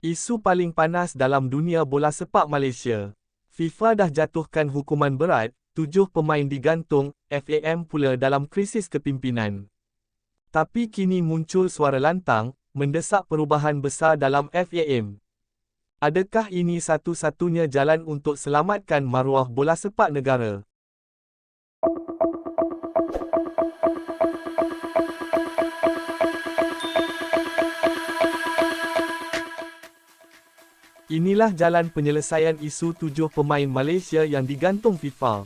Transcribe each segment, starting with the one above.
Isu paling panas dalam dunia bola sepak Malaysia. FIFA dah jatuhkan hukuman berat, tujuh pemain digantung, FAM pula dalam krisis kepimpinan. Tapi kini muncul suara lantang, mendesak perubahan besar dalam FAM. Adakah ini satu-satunya jalan untuk selamatkan maruah bola sepak negara? Inilah jalan penyelesaian isu tujuh pemain Malaysia yang digantung FIFA.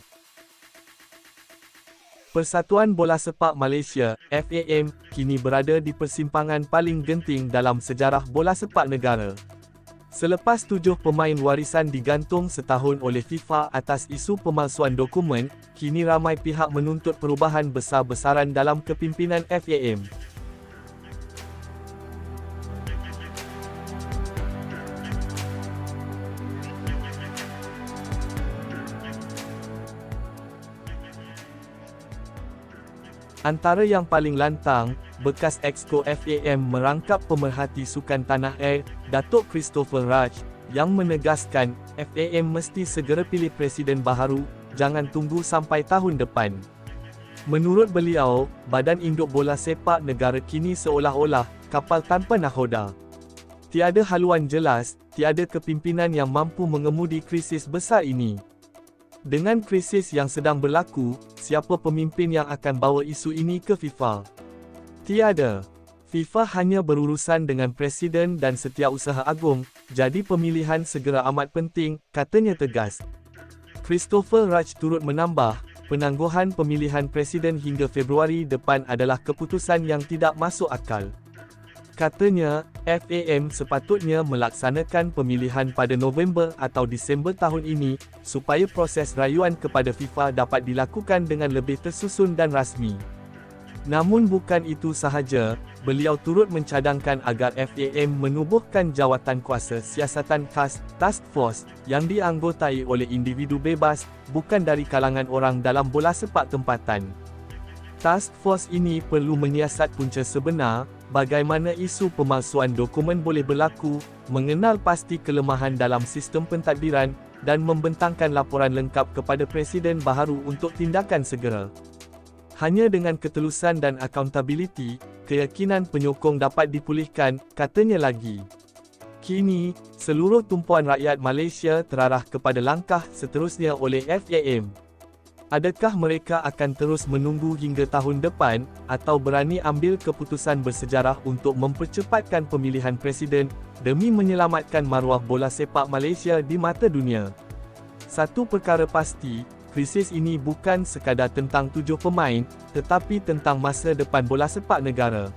Persatuan Bola Sepak Malaysia, FAM, kini berada di persimpangan paling genting dalam sejarah bola sepak negara. Selepas tujuh pemain warisan digantung setahun oleh FIFA atas isu pemalsuan dokumen, kini ramai pihak menuntut perubahan besar-besaran dalam kepimpinan FAM. Antara yang paling lantang, bekas Exco FAM merangkap pemerhati sukan tanah air, Datuk Christopher Raj, yang menegaskan, FAM mesti segera pilih Presiden baharu, jangan tunggu sampai tahun depan. Menurut beliau, Badan Induk Bola Sepak Negara kini seolah-olah, kapal tanpa nahoda. Tiada haluan jelas, tiada kepimpinan yang mampu mengemudi krisis besar ini. Dengan krisis yang sedang berlaku, siapa pemimpin yang akan bawa isu ini ke FIFA? Tiada. FIFA hanya berurusan dengan Presiden dan Setiausaha Agung, jadi pemilihan segera amat penting, katanya tegas. Christopher Raj turut menambah, penangguhan pemilihan Presiden hingga Februari depan adalah keputusan yang tidak masuk akal. Katanya, FAM sepatutnya melaksanakan pemilihan pada November atau Disember tahun ini, supaya proses rayuan kepada FIFA dapat dilakukan dengan lebih tersusun dan rasmi. Namun bukan itu sahaja, beliau turut mencadangkan agar FAM menubuhkan jawatan kuasa siasatan khas, Task Force, yang dianggotai oleh individu bebas, bukan dari kalangan orang dalam bola sepak tempatan. Task Force ini perlu menyiasat punca sebenar, bagaimana isu pemalsuan dokumen boleh berlaku, mengenal pasti kelemahan dalam sistem pentadbiran, dan membentangkan laporan lengkap kepada Presiden baharu untuk tindakan segera. Hanya dengan ketelusan dan accountability, keyakinan penyokong dapat dipulihkan, katanya lagi. Kini, seluruh tumpuan rakyat Malaysia terarah kepada langkah seterusnya oleh FAM. Adakah mereka akan terus menunggu hingga tahun depan, atau berani ambil keputusan bersejarah untuk mempercepatkan pemilihan presiden, demi menyelamatkan maruah bola sepak Malaysia di mata dunia? Satu perkara pasti, krisis ini bukan sekadar tentang tujuh pemain, tetapi tentang masa depan bola sepak negara.